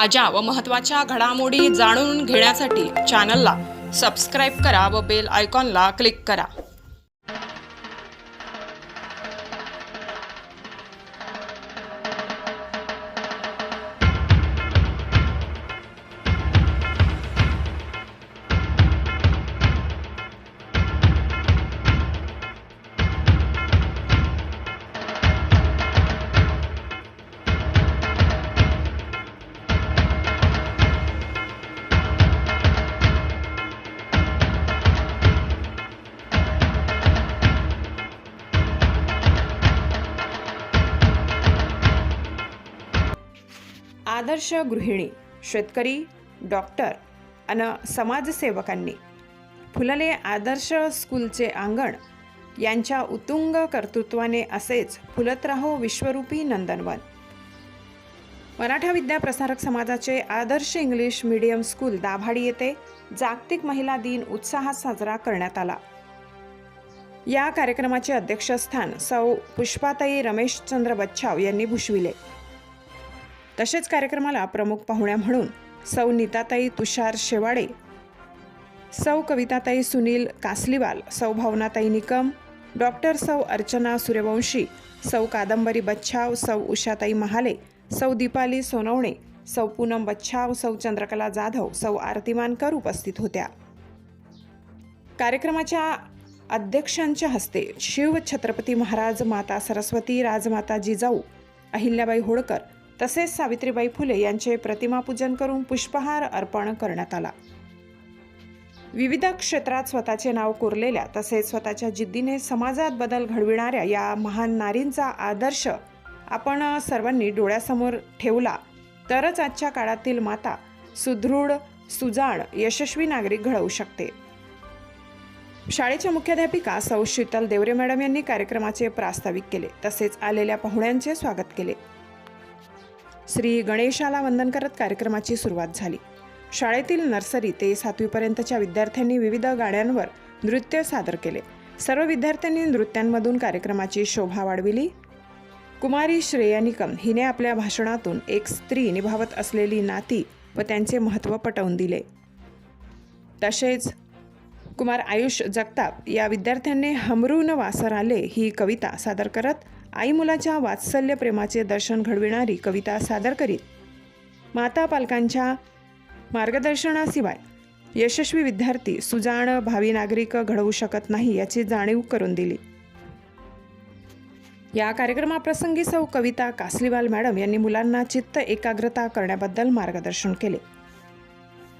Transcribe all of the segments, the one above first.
ताज्या व महत्त्वाच्या घडामोडी जाणून घेण्यासाठी चॅनलला सबस्क्राईब करा व बेल आयकॉनला क्लिक करा. आदर्श गृहिणी शेतकरी डॉक्टर अन समाजसेवकांनी फुलले आदर्श स्कूलचे अंगण यांच्या उत्तुंग कर्तृत्वाने असेच फुलत राहो विश्वरूपी नंदनवन. मराठा विद्या प्रसारक समाजाचे Adarsh English medium school Dabhadi येथे जागतिक महिला दिन उत्साहात साजरा करण्यात आला. या कार्यक्रमाचे अध्यक्षस्थान सौ पुष्पाताई रमेशचंद्र बच्छाव यांनी भूषविले. तसेच कार्यक्रमाला प्रमुख पाहुण्या म्हणून सौ नीताताई तुषार शेवाडे सौ कविताताई सुनील कासलीवाल सौ भावनाताई निकम डॉक्टर सौ अर्चना सूर्यवंशी सौ कादंबरी बच्छाव सौ उषाताई महाले सौ दीपाली सोनवणे सौ पूनम बच्छाव सौ चंद्रकला जाधव सौ आरती मानकर उपस्थित होत्या. कार्यक्रमाच्या अध्यक्षांच्या हस्ते शिव छत्रपती महाराज माता सरस्वती राजमाता जिजाऊ अहिल्याबाई होळकर तसेच सावित्रीबाई फुले यांचे प्रतिमापूजन करून पुष्पहार अर्पण करण्यात आला. विविध क्षेत्रात स्वतःचे नाव कोरलेल्या तसेच स्वतःच्या जिद्दीने समाजात बदल घडविणाऱ्या या महान नारींचा आदर्श आपण सर्वांनी डोळ्यासमोर ठेवला तरच आजच्या काळातील माता सुदृढ सुजाण यशस्वी नागरिक घडवू शकते. शाळेच्या मुख्याध्यापिका सौ. शीतल देवरे मॅडम यांनी कार्यक्रमाचे प्रास्ताविक केले. तसेच आलेल्या पाहुण्यांचे स्वागत केले. श्री गणेशाला वंदन करत कार्यक्रमाची सुरुवात झाली. शाळेतील नर्सरी ते सातवीपर्यंतच्या विद्यार्थ्यांनी विविध गाण्यांवर नृत्य सादर केले. सर्व विद्यार्थ्यांनी नृत्यांमधून कार्यक्रमाची शोभा वाढविली. कुमारी श्रेया निकम हिने आपल्या भाषणातून एक स्त्री निभावत असलेली नाती व त्यांचे महत्त्व पटवून दिले. तसेच कुमार आयुष जगताप या विद्यार्थ्यांनी हमरून वासर आले ही कविता सादर करत आई मुलाच्या वात्सल्य प्रेमाचे दर्शन घडविणारी कविता सादर करीत. माता पालकांच्या मार्गदर्शनाशिवाय यशस्वी विद्यार्थी सुजाण भावी नागरिक घडवू शकत नाही याची जाणीव करून दिली. या कार्यक्रमाप्रसंगी सौ कविता कासलीवाल मॅडम यांनी मुलांना चित्त एकाग्रता करण्याबद्दल मार्गदर्शन केले.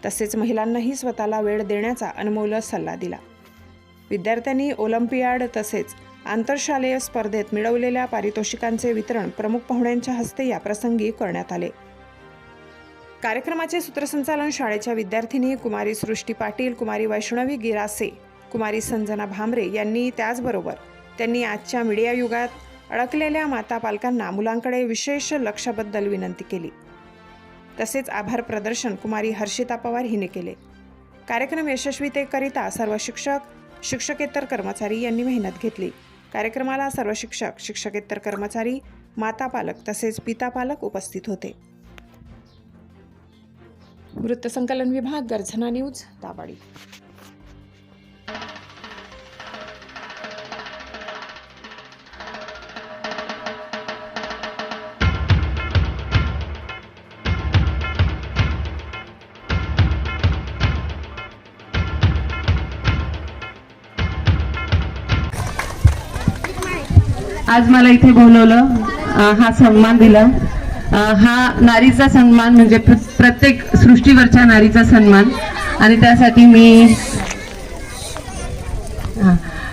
तसेच महिलांनाही स्वतःला वेळ देण्याचा अनमोल सल्ला दिला. विद्यार्थ्यांनी ओलंपियाड तसेच आंतरशालेय स्पर्धेत मिळवलेल्या पारितोषिकांचे वितरण प्रमुख पाहुण्यांच्या हस्ते या प्रसंगी करण्यात आले. कार्यक्रमाचे सूत्रसंचालन शाळेच्या विद्यार्थिनी कुमारी सृष्टी पाटील कुमारी वैष्णवी गिरासे कुमारी संजना भामरे यांनी त्याचबरोबर त्यांनी आजच्या मीडिया युगात अडकलेल्या माता पालकांना मुलांकडे विशेष लक्षाबद्दल विनंती केली. तसेच आभार प्रदर्शन कुमारी हर्षिता पवार हिने केले. कार्यक्रम यशस्वीतेकरिता सर्व शिक्षक शिक्षकेतर कर्मचारी यांनी मेहनत घेतली. कार्यक्रमाला सर्व शिक्षक शिक्षकेतर कर्मचारी माता पालक तसेच पिता पालक उपस्थित होते. वृत्तसंकलन विभाग गर्जना न्यूज दाबाडी आज मला इथे बोलवलं हा सन्मान दिला. हा नारीचा सन्मान म्हणजे प्र- प्रत्येक सृष्टीवरच्या नारीचा सन्मान. आणि त्यासाठी मी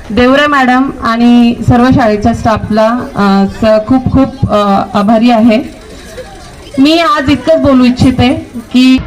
देवरे मॅडम आणि सर्व शाळेच्या स्टाफला स- खूप खूप आभारी आहे. मी आज इतकंच बोलू इच्छिते की